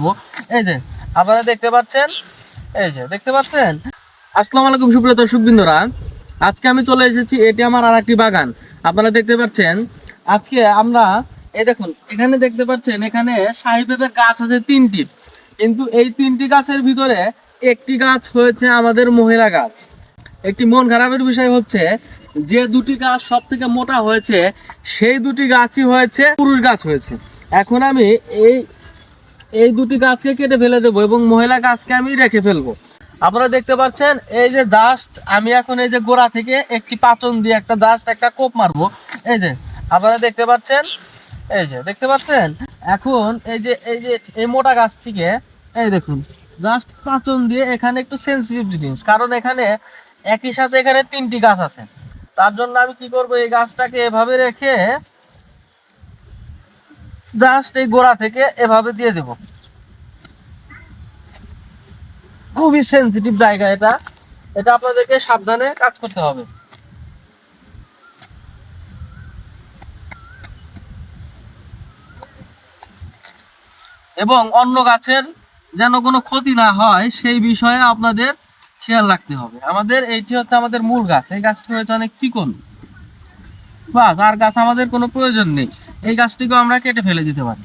এই যে, আপনারা দেখতে পাচ্ছেন? এই যে, দেখতে পাচ্ছেন? আসসালামু আলাইকুম সুপ্রিয় দর্শক বিন্দুরা। আজকে আমি চলে এসেছি এটি আমার আর একটি বাগান। আপনারা দেখতে পাচ্ছেন? আজকে আমরা, এই দেখুন, এখানে দেখতে পাচ্ছেন, এখানে সাহেবের গাছ আছে তিনটি। কিন্তু এই তিনটি গাছের ভিতরে একটি গাছ হয়েছে আমাদের মহিলা গাছ। একটি মন খারাপের বিষয় হচ্ছে, যে দুটি গাছ সব থেকে মোটা হয়েছে, সেই দুটি গাছই হয়েছে, পুরুষ গাছ হয়েছে। এখন আমি এই এই দুটি গাছকে কেটে ফেলে দেবো এবং মহিলা গাছকে আমি রেখে ফেলব। আপনারা দেখতে পাচ্ছেন, এই যে জাস্ট আমি এখন এই যে গোড়া থেকে একটি পাচন দিয়ে একটা জাস্ট একটা কোপ মারবো। এই যে, আপনারা দেখতে পাচ্ছেন? এই যে, দেখতে পাচ্ছেন? এখন এই যে এই যে, এই মোটা গাছটিকে, এই দেখুন জাস্ট পাচন দিয়ে এখানে একটু সেন্সিটিভ জিনিস। কারণ এখানে একই সাথে এখানে তিনটি গাছ আছে। তার জন্য আমি কি করব, এই গাছটাকে এভাবে রেখে জাস্ট এই গোড়া থেকে এভাবে দিয়ে দেব। খুবই সেনসিটিভ জায়গা এটা। এটা আপনাদেরকে সাবধানে কাজ করতে হবে। এবং অন্য গাছের যেন কোনো ক্ষতি না হয়, সেই বিষয়ে আপনাদের খেয়াল রাখতে হবে। আমাদের এইটি হচ্ছে আমাদের মূল গাছ। এই গাছটি হয়েছে অনেক চিকন। বাস, আর গাছ আমাদের কোনো প্রয়োজন নেই। এই গাছটিকেও আমরা কেটে ফেলে দিতে পারি।